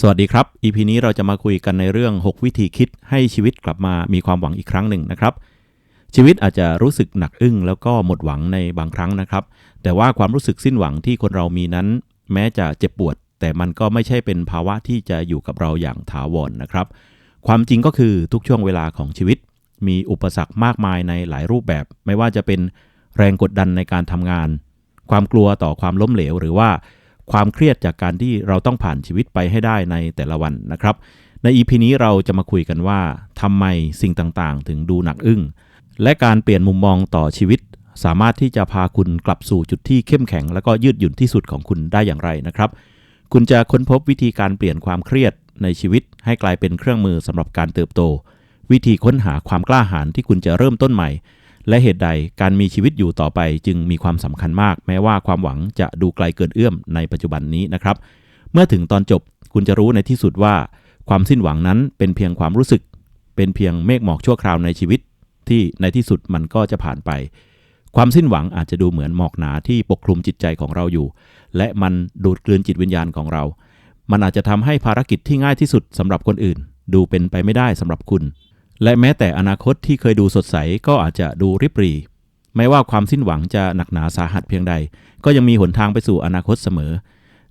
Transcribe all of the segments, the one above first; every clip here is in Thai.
สวัสดีครับ EP นี้เราจะมาคุยกันในเรื่อง 6 วิธีคิดให้ชีวิตกลับมามีความหวังอีกครั้งหนึ่งนะครับ ชีวิตอาจจะรู้สึกหนักอึ้งแล้วก็หมดหวังในบางครั้งนะครับ แต่ว่าความรู้สึกสิ้นหวังที่คนเรามีนั้น แม้จะเจ็บปวด แต่มันก็ไม่ใช่เป็นภาวะที่จะอยู่กับเราอย่างถาวรนะครับ ความจริงก็คือทุกช่วงเวลาของชีวิต มีอุปสรรคมากมายในหลายรูปแบบ ไม่ว่าจะเป็นแรงกดดันในการทำงาน ความกลัวต่อความล้มเหลวหรือว่า ความเครียดจากการที่เราต้องผ่านชีวิตไปให้ได้ในแต่ละวันนะครับ ใน EP นี้เราจะมาคุยกันว่าทำไมสิ่งต่างๆ ถึงดูหนักอึ้ง และการเปลี่ยนมุมมองต่อชีวิต สามารถที่จะพาคุณกลับสู่จุดที่เข้มแข็ง และก็ยืดหยุ่นที่สุดของคุณได้อย่างไรนะครับ คุณจะค้นพบวิธีการเปลี่ยนความเครียดในชีวิต ให้กลายเป็นเครื่องมือสำหรับการเติบโต วิธีค้นหาความกล้าหาญที่คุณจะเริ่มต้นใหม่ และเหตุใดการมีชีวิตอยู่ต่อไปจึงมีความสำคัญมาก แม้ว่าความหวังจะดูไกลเกินเอื้อมในปัจจุบันนี้นะครับ เมื่อถึงตอนจบคุณจะรู้ในที่สุดว่า ความสิ้นหวังนั้นเป็นเพียงความรู้สึก เป็นเพียงเมฆหมอกชั่วคราวในชีวิต ที่ในที่สุดมันก็จะผ่านไป ความสิ้นหวังอาจจะดูเหมือนหมอกหนาที่ปกคลุมจิตใจของเราอยู่ และมันดูดกลืนจิตวิญญาณของเรา มันอาจจะทำให้ภารกิจที่ง่ายที่สุดสำหรับคนอื่น ดูเป็นไปไม่ได้สำหรับคุณ และแม้แต่อนาคตที่เคยดูสดใสก็อาจจะดูริบหรีไม่ว่าความสิ้นหวังจะหนักหนาสาหัสเพียงใด ก็ยังมีหนทางไปสู่อนาคตเสมอ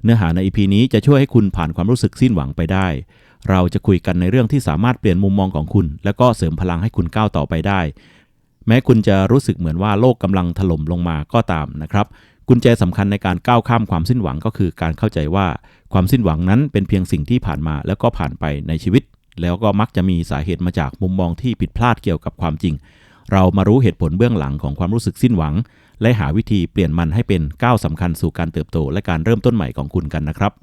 เนื้อหาใน EP นี้จะช่วยให้คุณผ่านความรู้สึกสิ้นหวังไปได้ เราจะคุยกันในเรื่องที่สามารถเปลี่ยนมุมมองของคุณ และก็เสริมพลังให้คุณก้าวต่อไปได้ แม้คุณจะรู้สึกเหมือนว่าโลกกำลังถล่มลงมาก็ตามนะครับกุญแจสำคัญในการก้าวข้ามความสิ้นหวังก็คือการเข้าใจว่า ความสิ้นหวังนั้นเป็นเพียงสิ่งที่ผ่านมาแล้วก็ผ่านไปในชีวิต แล้วก็มักจะมีสาเหตุมาจากมุมมองที่ผิดพลาดเกี่ยวกับความจริง เรามารู้เหตุผลเบื้องหลังของความรู้สึกสิ้นหวัง และหาวิธีเปลี่ยนมันให้เป็นก้าวสำคัญสู่การเติบโต และการเริ่มต้นใหม่ของคุณกันนะครับ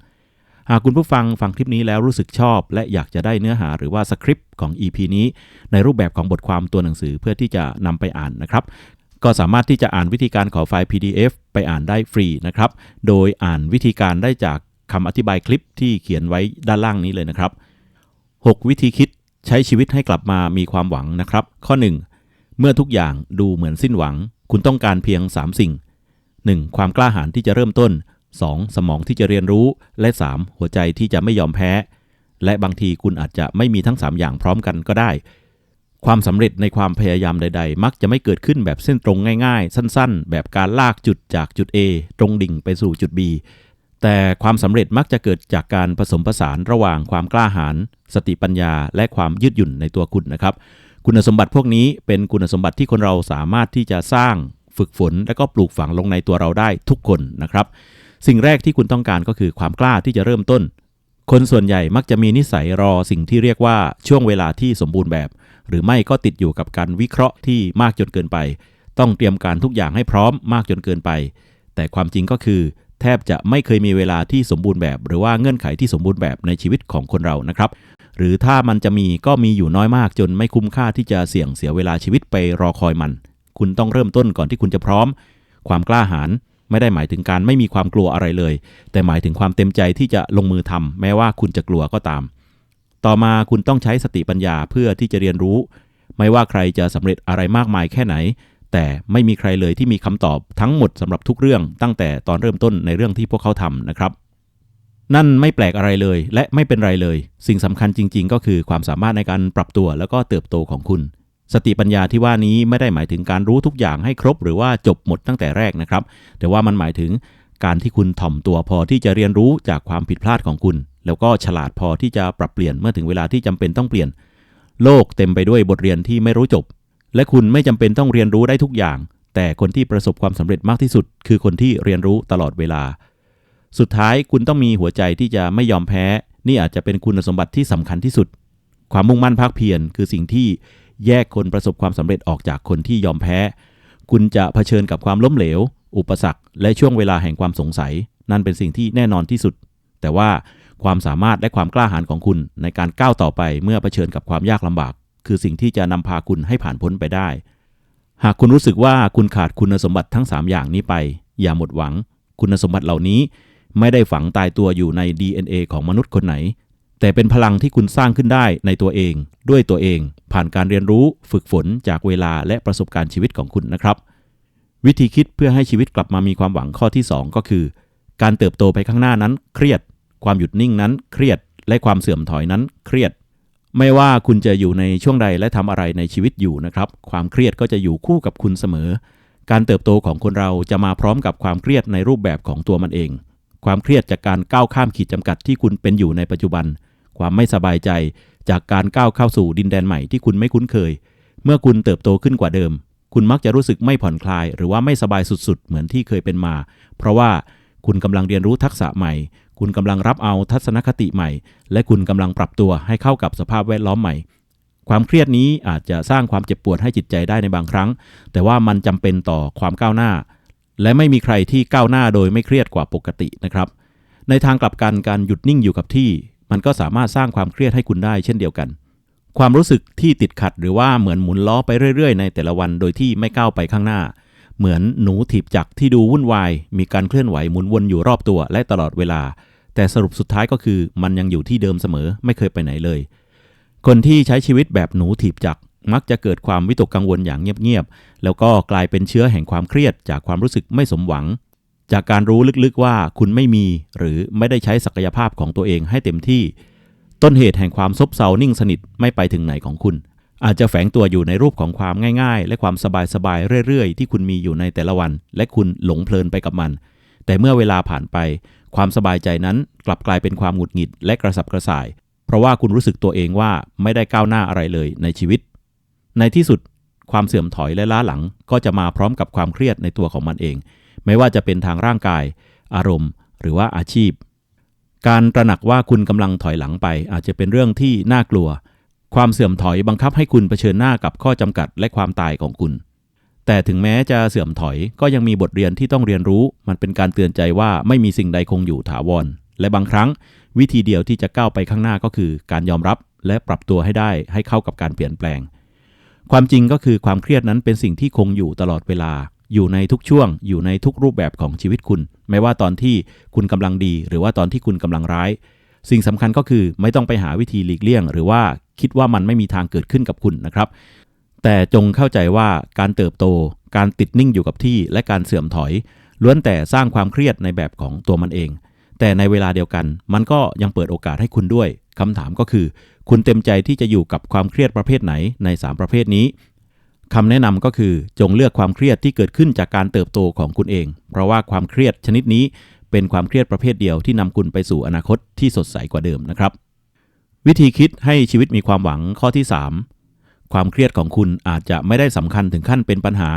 หากคุณผู้ฟังฟังคลิปนี้แล้วรู้สึกชอบ และอยากจะได้เนื้อหาหรือว่าสคริปต์ของ EP นี้ ในรูปแบบของบทความตัวหนังสือเพื่อที่จะนำไปอ่านนะครับก็สามารถที่จะอ่านวิธีการขอไฟล์ PDF ไปอ่านได้ฟรีนะครับ โดยอ่านวิธีการได้จากคำอธิบายคลิปที่เขียนไว้ด้านล่างนี้เลยนะครับ 6 วิธีคิดใช้ชีวิตให้กลับมามีความหวังนะครับ ข้อ 1 เมื่อทุกอย่างดูเหมือนสิ้นหวัง คุณต้องการเพียง 3 สิ่ง 1. ความกล้าหาญที่จะเริ่มต้น 2. สมองที่จะเรียนรู้และ 3. หัวใจที่จะไม่ยอมแพ้ และบางทีคุณอาจจะไม่มีทั้ง 3 อย่างพร้อมกันก็ได้ ความสำเร็จในความพยายามใด ๆ มักจะไม่เกิดขึ้นแบบเส้นตรงง่าย ๆ สั้น ๆ แบบการลากจุดจากจุด A ตรงดิ่งไปสู่จุด B แต่ความสำเร็จมักจะเกิดจากการผสมผสานระหว่างความกล้าหาญสติปัญญา และความยืดหยุ่นในตัวคุณนะครับ คุณสมบัติพวกนี้เป็นคุณสมบัติที่คนเราสามารถที่จะสร้างฝึกฝน และก็ปลูกฝังลงในตัวเราได้ทุกคนนะครับ สิ่งแรกที่คุณต้องการก็คือความกล้าที่จะเริ่มต้น คนส่วนใหญ่มักจะมีนิสัยรอสิ่งที่เรียกว่าช่วงเวลาที่สมบูรณ์แบบ หรือไม่ก็ติดอยู่กับการวิเคราะห์ที่มากจนเกินไป ต้องเตรียมการทุกอย่างให้พร้อมมากจนเกินไป แต่ความจริงก็คือ แทบจะไม่เคยมีเวลาที่สมบูรณ์แบบ หรือว่าเงื่อนไขที่สมบูรณ์แบบในชีวิตของคนเรานะครับ หรือถ้ามันจะมีก็มีอยู่น้อยมากจนไม่คุ้มค่าที่จะเสี่ยงเสียเวลาชีวิตไปรอคอยมัน คุณต้องเริ่มต้นก่อนที่คุณจะพร้อม ความกล้าหาญไม่ได้หมายถึงการไม่มีความกลัวอะไรเลย แต่หมายถึงความเต็มใจที่จะลงมือทำแม้ว่าคุณจะกลัวก็ตาม ต่อมาคุณต้องใช้สติปัญญาเพื่อที่จะเรียนรู้ ไม่ว่าใครจะสำเร็จอะไรมากมายแค่ไหน แต่ไม่มีใครเลยที่มีคำตอบทั้งหมดสำหรับทุกเรื่องตั้งแต่ตอนเริ่มต้นในเรื่องที่พวกเขาทำนะครับนั่นไม่แปลกอะไรเลยและไม่เป็นไรเลย สิ่งสำคัญจริง ๆ ก็คือความสามารถในการปรับตัวแล้วก็เติบโตของคุณ สติปัญญาที่ว่านี้ไม่ได้หมายถึงการรู้ทุกอย่างให้ครบ หรือว่าจบหมดตั้งแต่แรกนะครับ แต่ว่ามันหมายถึงการที่คุณถ่อมตัวพอที่จะเรียนรู้จากความผิดพลาดของคุณ แล้วก็ฉลาดพอที่จะปรับเปลี่ยนเมื่อถึงเวลาที่จำเป็นต้องเปลี่ยน โลกเต็มไปด้วยบทเรียนที่ไม่รู้จบ และคุณไม่จำเป็นต้องเรียนรู้ได้ทุกอย่าง แต่คนที่ประสบความสำเร็จมากที่สุด คือคนที่เรียนรู้ตลอดเวลา สุดท้ายคุณต้องมีหัวใจที่จะไม่ยอมแพ้ นี่อาจจะเป็นคุณสมบัติที่สำคัญที่สุด ความมุ่งมั่นภาคเพียรคือสิ่งที่แยกคนประสบความสำเร็จออกจากคนที่ยอมแพ้ คุณจะเผชิญกับความล้มเหลว อุปสรรค และช่วงเวลาแห่งความสงสัย นั่นเป็นสิ่งที่แน่นอนที่สุด แต่ว่าความสามารถและความกล้าหาญของคุณในการก้าวต่อไปเมื่อเผชิญกับความยากลำบาก คือสิ่งที่จะนำพาคุณให้ผ่านพ้นไปได้ หากคุณรู้สึกว่าคุณขาดคุณสมบัติทั้ง 3 อย่างนี้ไป อย่าหมดหวัง คุณสมบัติเหล่านี้ไม่ได้ฝังตายตัวอยู่ใน DNA ของมนุษย์คนไหน แต่เป็นพลังที่คุณสร้างขึ้นได้ในตัวเอง ด้วยตัวเอง ผ่านการเรียนรู้ฝึกฝนจากเวลาและประสบการณ์ชีวิตของคุณนะครับ วิธีคิดเพื่อให้ชีวิตกลับมามีความหวังข้อที่ 2 ก็คือ การเติบโตไปข้างหน้านั้นเครียด ความหยุดนิ่งนั้นเครียด และความเสื่อมถอยนั้นเครียด ไม่ว่าคุณจะอยู่ในช่วงใดและทำอะไรในชีวิตอยู่นะครับ ความเครียดก็จะอยู่คู่กับคุณเสมอ การเติบโตของคนเราจะมาพร้อมกับความเครียดในรูปแบบของตัวมันเอง ความเครียดจากการก้าวข้ามขีดจำกัดที่คุณเป็นอยู่ในปัจจุบัน ความไม่สบายใจจากการก้าวเข้าสู่ดินแดนใหม่ที่คุณไม่คุ้นเคย เมื่อคุณเติบโตขึ้นกว่าเดิม คุณมักจะรู้สึกไม่ผ่อนคลาย หรือว่าไม่สบายสุดๆ เหมือนที่เคยเป็นมา เพราะว่าคุณกำลังเรียนรู้ทักษะใหม่ คุณกำลังรับเอาทัศนคติใหม่ และคุณกำลังปรับตัวให้เข้ากับสภาพแวดล้อมใหม่ ความเครียดนี้อาจจะสร้างความเจ็บปวดให้จิตใจได้ในบางครั้ง แต่ว่ามันจำเป็นต่อความก้าวหน้า และไม่มีใครที่ก้าวหน้าโดยไม่เครียดกว่าปกตินะครับ ในทางกลับกันการหยุดนิ่งอยู่กับที่ มันก็สามารถสร้างความเครียดให้คุณได้เช่นเดียวกัน ความรู้สึกที่ติดขัดหรือว่าเหมือนหมุนล้อไปเรื่อย ๆ ในแต่ละวันโดยที่ไม่ก้าวไปข้างหน้าเหมือนหนูถีบจักรที่ดูวุ่นวาย มีการเคลื่อนไหวหมุนวนอยู่รอบตัวและตลอดเวลา แต่สรุปสุดท้ายก็คือมันยังอยู่ที่เดิมเสมอไม่เคยไปไหนเลย คนที่ใช้ชีวิตแบบหนูถีบจักมักจะเกิดความวิตกกังวลอย่างเงียบๆ แล้วก็กลายเป็นเชื้อแห่งความเครียดจากความรู้สึกไม่สมหวัง จากการรู้ลึกๆว่าคุณไม่มี หรือไม่ได้ใช้ศักยภาพของตัวเองให้เต็มที่ ต้นเหตุแห่งความซบเซานิ่งสนิทไม่ไปถึงไหนของคุณ อาจจะแฝงตัวอยู่ในรูปของความง่ายๆ และความสบายๆเรื่อยๆ ที่คุณมีอยู่ในแต่ละวัน และคุณหลงเพลินไปกับมัน แต่เมื่อเวลาผ่านไป ความสบายใจนั้นกลับกลายเป็นความหงุดหงิดและกระสับกระส่าย เพราะว่าคุณรู้สึกตัวเองว่าไม่ได้ก้าวหน้าอะไรเลยในชีวิต ในที่สุดความเสื่อมถอยและล้าหลังก็จะมาพร้อมกับความเครียดในตัวของมันเอง ไม่ว่าจะเป็นทางร่างกาย อารมณ์ หรือว่าอาชีพ การตระหนักว่าคุณกำลังถอยหลังไป อาจจะเป็นเรื่องที่น่ากลัว ความเสื่อมถอยบังคับให้คุณเผชิญหน้ากับข้อจำกัดและความตายของคุณ แต่ถึงแม้จะเสื่อมถอยก็ยังมีบทเรียนที่ต้องเรียนรู้ มันเป็นการเตือนใจว่าไม่มีสิ่งใดคงอยู่ถาวร และบางครั้ง วิธีเดียวที่จะก้าวไปข้างหน้าก็คือการยอมรับ และปรับตัวให้ได้ให้เข้ากับการเปลี่ยนแปลง ความจริงก็คือความเครียดนั้นเป็นสิ่งที่คงอยู่ตลอดเวลา อยู่ในทุกช่วง อยู่ในทุกรูปแบบของชีวิตคุณ ไม่ว่าตอนที่คุณกำลังดี หรือว่าตอนที่คุณกำลังร้าย สิ่งสำคัญก็คือไม่ต้องไปหาวิธีหลีกเลี่ยง หรือว่าคิดว่ามันไม่มีทางเกิดขึ้นกับคุณนะครับ แต่จงเข้าใจว่าการเติบโต การติดนิ่งอยู่กับที่ และการเสื่อมถอย ล้วนแต่สร้างความเครียดในแบบของตัวมันเอง แต่ในเวลาเดียวกัน มันก็ยังเปิดโอกาสให้คุณด้วยคำถามก็คือ คุณเต็มใจที่จะอยู่กับความเครียดประเภทไหนใน 3 ประเภทนี้คำแนะนำก็คือจงเลือกความเครียดที่เกิดขึ้นจากการเติบโตของคุณเอง เพราะว่าความเครียดชนิดนี้เป็นความเครียดประเภทเดียวที่นำคุณไปสู่อนาคตที่สดใสกว่าเดิมนะครับ วิธีคิดให้ชีวิตมีความหวังข้อที่ 3 ความเครียดของคุณอาจจะไม่ได้สำคัญถึงขั้นเป็นปัญหา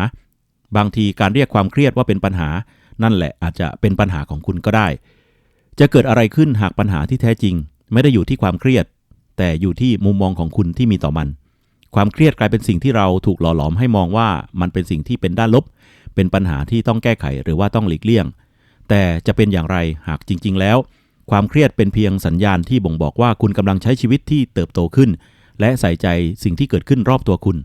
บางทีการเรียกความเครียดว่าเป็นปัญหา นั่นแหละอาจจะเป็นปัญหาของคุณก็ได้ จะเกิดอะไรขึ้นหากปัญหาที่แท้จริง ไม่ได้อยู่ที่ความเครียด แต่อยู่ที่มุมมองของคุณที่มีต่อมัน ความเครียดกลายเป็นสิ่งที่เราถูกหล่อหลอมให้มองว่ามันเป็นสิ่งที่เป็นด้านลบ เป็นปัญหาที่ต้องแก้ไขหรือว่าต้องหลีกเลี่ยง แต่จะเป็นอย่างไรหากจริง ๆ แล้ว ความเครียดเป็นเพียงสัญญาณที่บ่งบอกว่าคุณกำลังใช้ชีวิตที่เติบโตขึ้น และใส่ใจสิ่งที่เกิดขึ้นรอบตัวคุณ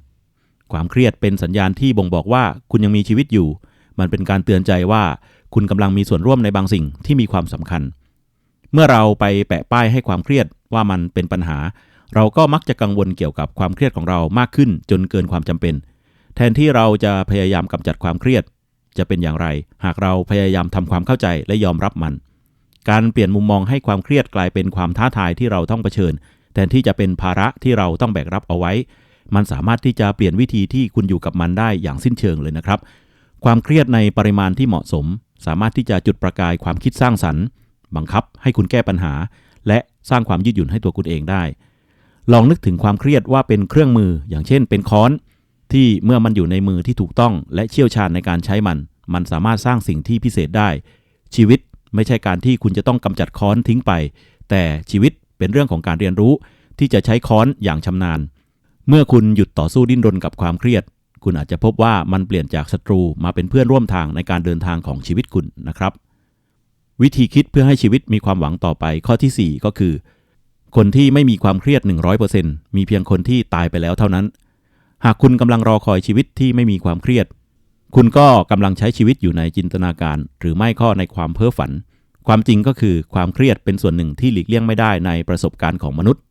ความเครียดเป็นสัญญาณที่บ่งบอกว่าคุณยังมีชีวิตอยู่ มันเป็นการเตือนใจว่าคุณกำลังมีส่วนร่วมในบางสิ่งที่มีความสำคัญ เมื่อเราไปแปะป้ายให้ความเครียดว่ามันเป็นปัญหา เราก็มักจะกังวลเกี่ยวกับความเครียดของเรามากขึ้นจนเกินความจำเป็น แทนที่เราจะพยายามกำจัดความเครียด จะเป็นอย่างไร หากเราพยายามทำความเข้าใจและยอมรับมัน การเปลี่ยนมุมมองให้ความเครียดกลายเป็นความท้าทายที่เราต้องเผชิญ แทนที่จะเป็นภาระที่เราต้องแบกรับเอาไว้ มันสามารถที่จะเปลี่ยนวิธีที่คุณอยู่กับมันได้อย่างสิ้นเชิงเลยนะครับ ความเครียดในปริมาณที่เหมาะสม สามารถที่จะจุดประกายความคิดสร้างสรรค์ บังคับให้คุณแก้ปัญหา และสร้างความยืดหยุ่นให้ตัวคุณเองได้ ลองนึกถึงความเครียดว่าเป็นเครื่องมือ อย่างเช่น เป็นค้อน ที่เมื่อมันอยู่ในมือที่ถูกต้อง และเชี่ยวชาญในการใช้มัน มันสามารถสร้างสิ่งที่พิเศษได้ ชีวิตไม่ใช่การที่คุณจะต้องกำจัดค้อนทิ้งไป แต่ชีวิต เป็นเรื่องของการเรียนรู้ที่จะใช้ค้อนอย่างชำนาญ เมื่อคุณหยุดต่อสู้ดิ้นรนกับความเครียด คุณอาจจะพบว่ามันเปลี่ยนจากศัตรูมาเป็นเพื่อนร่วมทางในการเดินทางของชีวิตคุณนะครับ วิธีคิดเพื่อให้ชีวิตมีความหวังต่อไปข้อที่ 4 ก็คือ คนที่ไม่มีความเครียด 100%มีเพียงคนที่ตายไปแล้วเท่านั้น หากคุณกำลังรอคอยชีวิตที่ไม่มีความเครียด คุณก็กำลังใช้ชีวิตอยู่ในจินตนาการ หรือไม่ก็ในความเพ้อฝัน ความจริงก็คือความเครียดเป็นส่วนหนึ่งที่หลีกเลี่ยงไม่ได้ในประสบการณ์ของมนุษย์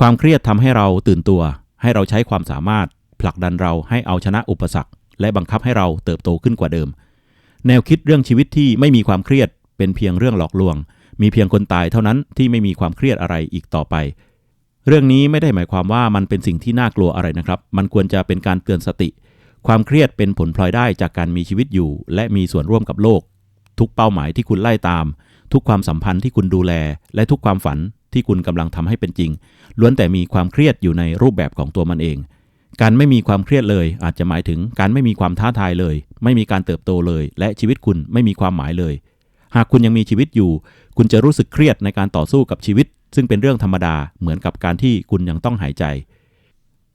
ความเครียดทำให้เราตื่นตัว ให้เราใช้ความสามารถ ผลักดันเราให้เอาชนะอุปสรรค และบังคับให้เราเติบโตขึ้นกว่าเดิม แนวคิดเรื่องชีวิตที่ไม่มีความเครียดเป็นเพียงเรื่องหลอกลวง มีเพียงคนตายเท่านั้นที่ไม่มีความเครียดอะไรอีกต่อไป เรื่องนี้ไม่ได้หมายความว่ามันเป็นสิ่งที่น่ากลัวอะไรนะครับ มันควรจะเป็นการเตือนสติ ความเครียดเป็นผลพลอยได้จากการมีชีวิตอยู่ และมีส่วนร่วมกับโลก ทุกเป้าหมายที่คุณไล่ตาม ทุกความสัมพันธ์ที่คุณดูแล และทุกความฝันที่คุณกำลังทำให้เป็นจริง ล้วนแต่มีความเครียดอยู่ในรูปแบบของตัวมันเอง การไม่มีความเครียดเลย อาจจะหมายถึงการไม่มีความท้าทายเลย ไม่มีการเติบโตเลย และชีวิตคุณไม่มีความหมายเลย หากคุณยังมีชีวิตอยู่ คุณจะรู้สึกเครียดในการต่อสู้กับชีวิต ซึ่งเป็นเรื่องธรรมดาเหมือนกับการที่คุณยังต้องหายใจ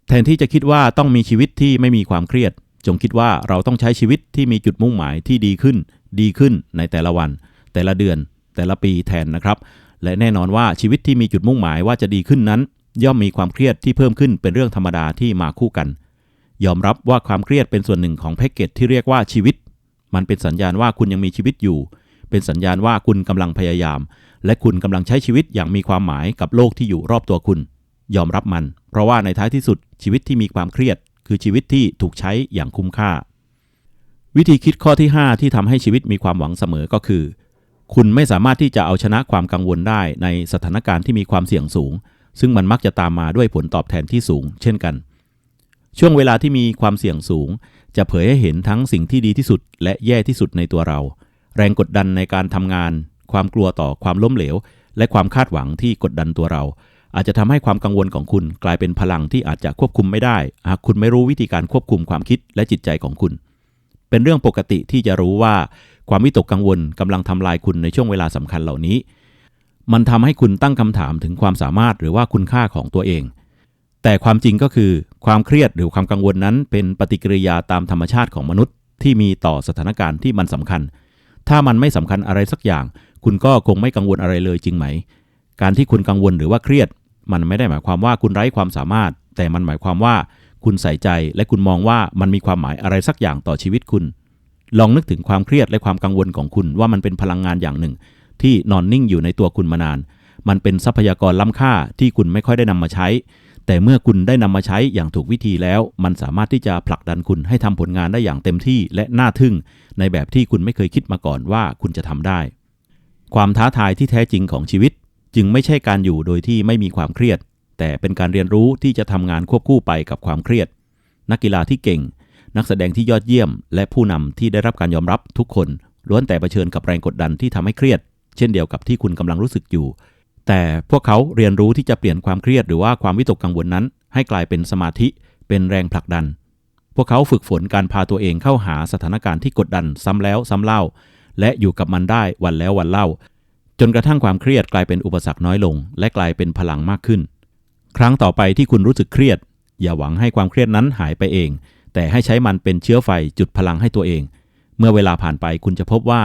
แทนที่จะคิดว่าต้องมีชีวิตที่ไม่มีความเครียด จงคิดว่าเราต้องใช้ชีวิตที่มีจุดมุ่งหมายที่ดีขึ้น ดีขึ้นในแต่ละวัน แต่ละเดือน แต่ละปีแทนนะครับ และแน่นอนว่าชีวิตที่มีจุดมุ่งหมายว่าจะดีขึ้นนั้น ย่อมมีความเครียดที่เพิ่มขึ้นเป็นเรื่องธรรมดาที่มาคู่กัน ยอมรับว่าความเครียดเป็นส่วนหนึ่งของแพ็กเกจที่เรียกว่าชีวิต มันเป็นสัญญาณว่าคุณยังมีชีวิตอยู่ เป็นสัญญาณว่าคุณกำลังพยายาม และคุณกำลังใช้ชีวิตอย่างมีความหมายกับโลกที่อยู่รอบตัวคุณ ยอมรับมัน เพราะว่าในท้ายที่สุดชีวิตที่มีความเครียด คือชีวิตที่ถูกใช้อย่างคุ้มค่า วิธีคิดข้อที่ 5 ที่ทำให้ชีวิตมีความหวังเสมอก็คือ คุณไม่สามารถที่จะเอาชนะความกังวลได้ในสถานการณ์ที่มีความเสี่ยงสูง ซึ่งมันมักจะตามมาด้วยผลตอบแทนที่สูง เช่นกัน ช่วงเวลาที่มีความเสี่ยงสูง จะเผยให้เห็นทั้งสิ่งที่ดีที่สุด และแย่ที่สุดในตัวเรา แรงกดดันในการทำงาน ความกลัวต่อความล้มเหลว และความคาดหวังที่กดดันตัวเรา อาจจะทำให้ความกังวลของคุณ กลายเป็นพลังที่อาจจะควบคุมไม่ได้ หากคุณไม่รู้วิธีการควบคุมความคิดและจิตใจของคุณ เป็นเรื่องปกติที่จะรู้ว่าความวิตกกังวลกำลังทำลายคุณในช่วงเวลาสำคัญเหล่านี้ มันทำให้คุณตั้งคำถามถึงความสามารถหรือว่าคุณค่าของตัวเอง แต่ความจริงก็คือความเครียดหรือความกังวลนั้น เป็นปฏิกิริยาตามธรรมชาติของมนุษย์ ที่มีต่อสถานการณ์ที่มันสำคัญ ถ้ามันไม่สำคัญอะไรสักอย่าง คุณก็คงไม่กังวลอะไรเลยจริงไหม การที่คุณกังวลหรือว่าเครียด มันไม่ได้หมายความว่าคุณไร้ความสามารถ แต่มันหมายความว่า คุณใส่ใจและคุณมองว่ามันมีความหมายอะไรสักอย่างต่อชีวิตคุณ ลองนึกถึงความเครียดและความกังวลของคุณว่ามันเป็นพลังงานอย่างหนึ่ง ที่นอนนิ่งอยู่ในตัวคุณมานาน มันเป็นทรัพยากรล้ำค่าที่คุณไม่ค่อยได้นำมาใช้ แต่เมื่อคุณได้นำมาใช้อย่างถูกวิธีแล้ว มันสามารถที่จะผลักดันคุณให้ทำผลงานได้อย่างเต็มที่และน่าทึ่ง ในแบบที่คุณไม่เคยคิดมาก่อนว่าคุณจะทำได้ ความท้าทายที่แท้จริงของชีวิต จึงไม่ใช่การอยู่โดยที่ไม่มีความเครียด แต่เป็นการเรียนรู้ที่จะทำงานควบคู่ไปกับความเครียด นักกีฬาที่เก่ง นักแสดงที่ยอดเยี่ยม และผู้นำที่ได้รับการยอมรับทุกคนล้วนแต่เผชิญกับแรงกดดันที่ทำให้เครียด เช่นเดียวกับที่คุณกำลังรู้สึกอยู่ แต่พวกเขาเรียนรู้ที่จะเปลี่ยนความเครียดหรือว่าความวิตกกังวลนั้น ให้กลายเป็นสมาธิ เป็นแรงผลักดัน พวกเขาฝึกฝนการพาตัวเองเข้าหาสถานการณ์ที่กดดันซ้ำแล้วซ้ำเล่า และอยู่กับมันได้วันแล้ววันเล่า จนกระทั่งความเครียดกลายเป็นอุปสรรคน้อยลง และกลายเป็นพลังมากขึ้น ครั้งต่อไปที่คุณรู้สึกเครียด อย่าหวังให้ความเครียดนั้นหายไปเอง แต่ให้ใช้มันเป็นเชื้อไฟจุดพลังให้ตัวเอง เมื่อเวลาผ่านไปคุณจะพบว่า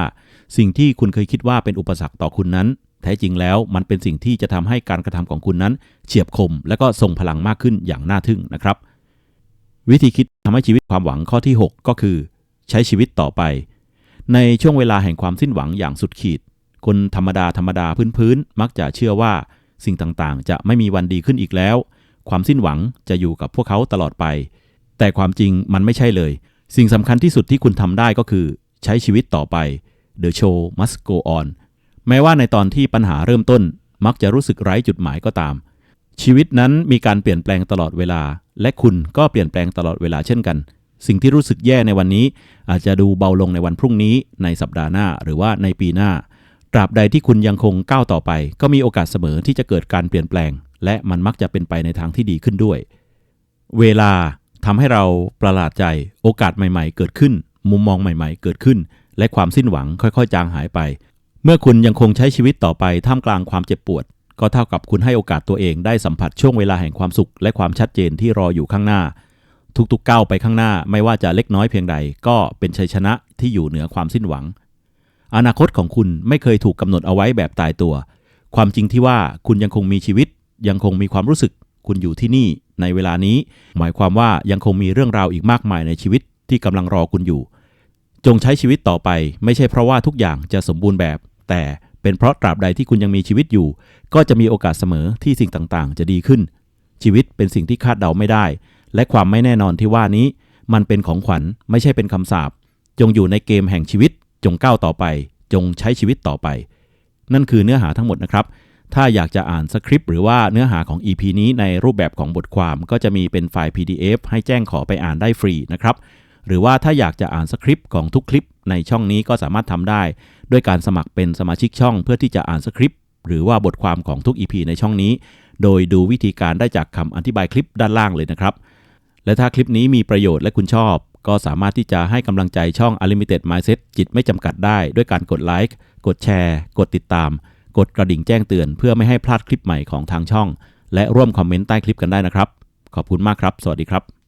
สิ่งที่คุณเคยคิดว่าเป็นอุปสรรคต่อคุณนั้น แท้จริงแล้วมันเป็นสิ่งที่จะทำให้การกระทำของคุณนั้น เฉียบคม และก็ทรงพลังมากขึ้นอย่างน่าทึ่งนะครับ วิธีคิดทำให้ชีวิตความหวังข้อที่ 6 ก็คือ ใช้ชีวิตต่อไป ในช่วงเวลาแห่งความสิ้นหวังอย่างสุดขีด คนธรรมดาธรรมดาพื้นๆมักจะเชื่อว่า สิ่งต่างๆ จะไม่มีวันดีขึ้นอีกแล้ว ความสิ้นหวังจะอยู่กับพวกเขาตลอดไป แต่ความจริงมันไม่ใช่เลย สิ่งสำคัญที่สุดที่คุณทำได้ก็คือ ใช้ชีวิตต่อไป The show must go on แม้ว่าในตอนที่ปัญหาเริ่มต้น มักจะรู้สึกไร้จุดหมายก็ตาม ชีวิตนั้นมีการเปลี่ยนแปลงตลอดเวลา และคุณก็เปลี่ยนแปลงตลอดเวลาเช่นกัน สิ่งที่รู้สึกแย่ในวันนี้ อาจจะดูเบาลงในวันพรุ่งนี้ ในสัปดาห์หน้าหรือว่าในปีหน้า ตราบใดที่คุณยังคงก้าวต่อไป ก็มีโอกาสเสมอที่จะเกิดการเปลี่ยนแปลง และมันมักจะเป็นไปในทางที่ดีขึ้นด้วย เวลาทำให้เราประหลาดใจ โอกาสใหม่ ๆ เกิดขึ้น มุมมองใหม่ ๆ เกิดขึ้น และความสิ้นหวังค่อยๆ จางหายไป เมื่อคุณยังคงใช้ชีวิตต่อไปท่ามกลางความเจ็บปวด ก็เท่ากับคุณให้โอกาสตัวเองได้สัมผัสช่วงเวลาแห่งความสุข และความชัดเจนที่รออยู่ข้างหน้า ทุกๆก้าวไปข้างหน้าไม่ว่าจะเล็กน้อยเพียงใด ก็เป็นชัยชนะที่อยู่เหนือความสิ้นหวัง อนาคตของคุณไม่เคยถูกกำหนดเอาไว้แบบตายตัว ความจริงที่ว่าคุณยังคงมีชีวิต ยังคงมีความรู้สึก คุณอยู่ที่นี่ในเวลานี้ หมายความว่ายังคงมีเรื่องราวอีกมากมายในชีวิตที่กำลังรอคุณอยู่ จงใช้ชีวิตต่อไป ไม่ใช่เพราะว่าทุกอย่างจะสมบูรณ์แบบ แต่เป็นเพราะตราบใดที่คุณยังมีชีวิตอยู่ ก็จะมีโอกาสเสมอที่สิ่งต่างๆ จะดีขึ้น ชีวิตเป็นสิ่งที่คาดเดาไม่ได้ และความไม่แน่นอนที่ว่านี้ มันเป็นของขวัญไม่ใช่เป็นคำสาปจงอยู่ในเกมแห่งชีวิต จงก้าวต่อไป จงใช้ชีวิตต่อไป นั่นคือเนื้อหาทั้งหมดนะครับ ถ้าอยากจะอ่านสคริปต์หรือว่าเนื้อหาของ EP นี้ในรูปแบบของบทความก็จะมีเป็นไฟล์ PDF ให้แจ้งขอไปอ่านได้ฟรีนะครับหรือว่าถ้าอยากจะอ่านสคริปต์ของทุกคลิปในช่องนี้ก็สามารถทำได้ ด้วยการสมัครเป็นสมาชิกช่องเพื่อที่จะอ่านสคริปต์หรือว่าบทความของทุก EP ในช่องนี้ โดยดูวิธีการได้จากคำอธิบายคลิปด้านล่างเลยนะครับ และถ้าคลิปนี้มีประโยชน์และคุณชอบ ก็สามารถที่จะให้กำลังใจช่อง Unlimited Mindset จิตไม่จำกัดได้ด้วยการกดไลค์กดแชร์ กดติดตาม กดกระดิ่งแจ้งเตือน เพื่อไม่ให้พลาดคลิปใหม่ของทางช่อง และร่วมคอมเมนต์ใต้คลิปกันได้นะครับ ขอบคุณมากครับ สวัสดีครับ